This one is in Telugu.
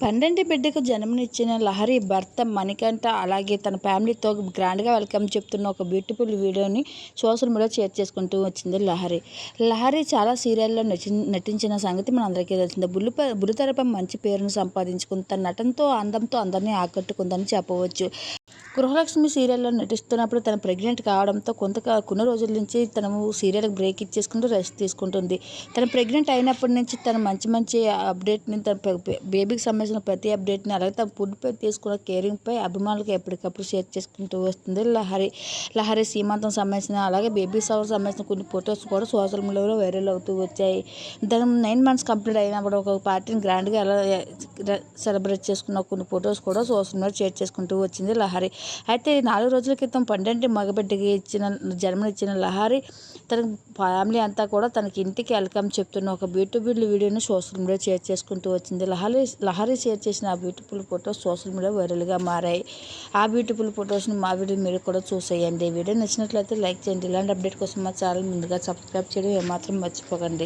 పన్నెండు బిడ్డకు జన్మనిచ్చిన లహరి భర్త మణికంఠ అలాగే తన ఫ్యామిలీతో గ్రాండ్గా వెల్కమ్ చెప్తున్న ఒక బ్యూటిఫుల్ వీడియోని సోషల్ మీడియా షేర్ చేసుకుంటూ వచ్చింది లహరి. లహరి చాలా సీరియల్లో నటి నటించిన సంగతి మన అందరికీ తెలిసింది బుల్లిపై బుల్లితెరపై మంచి పేరును సంపాదించుకుని తన నటనతో అందంతో అందరినీ ఆకట్టుకుందని చెప్పవచ్చు. గృహలక్ష్మి సీరియల్లో నటిస్తున్నప్పుడు తను ప్రెగ్నెంట్ కావడంతో కొంత కొన్ని రోజుల నుంచి తను సీరియల్కి బ్రేక్ ఇచ్చేసుకుంటూ రెస్ట్ తీసుకుంటుంది. తను ప్రెగ్నెంట్ అయినప్పటి నుంచి తను మంచి మంచి అప్డేట్ని తన బేబీకి సంబంధించిన ప్రతి అప్డేట్ని అలాగే తన ఫుడ్పై తీసుకున్న కేరింగ్పై అభిమానులకు ఎప్పటికప్పుడు షేర్ చేసుకుంటూ వస్తుంది. లహరి లహరి సీమాంతం సంబంధించిన అలాగే బేబీ సవర్ సంబంధించిన కొన్ని ఫొటోస్ కూడా సోషల్ మీడియాలో వైరల్ అవుతూ వచ్చాయి. దాని నైన్ మంత్స్ కంప్లీట్ అయినప్పుడు ఒక పార్టీని గ్రాండ్గా ఎలా సెలబ్రేట్ చేసుకున్న కొన్ని ఫొటోస్ కూడా సోషల్ మీడియా షేర్ చేసుకుంటూ వచ్చింది లహరి. అయితే నాలుగు రోజుల క్రితం పండంటి మగబిడ్డకి ఇచ్చిన జన్మనిచ్చిన లహారి తన ఫ్యామిలీ అంతా కూడా తనకి ఇంటికి వెల్కమ్ చెప్తున్న ఒక బ్యూటిఫుల్ వీడియోని సోషల్ మీడియా షేర్ చేసుకుంటూ వచ్చింది. లహరి లహరి షేర్ చేసిన ఆ బ్యూటిఫుల్ ఫొటోస్ సోషల్ మీడియా వైరల్గా మారాయి. ఆ బ్యూటిఫుల్ ఫొటోస్ని మా వీడియో మీరు కూడా చూసేయండి. వీడియో నచ్చినట్లయితే లైక్ చేయండి. ఇలాంటి అప్డేట్ కోసం మా ఛానల్ ముందుగా సబ్స్క్రైబ్ చేయడం ఏమాత్రం మర్చిపోకండి.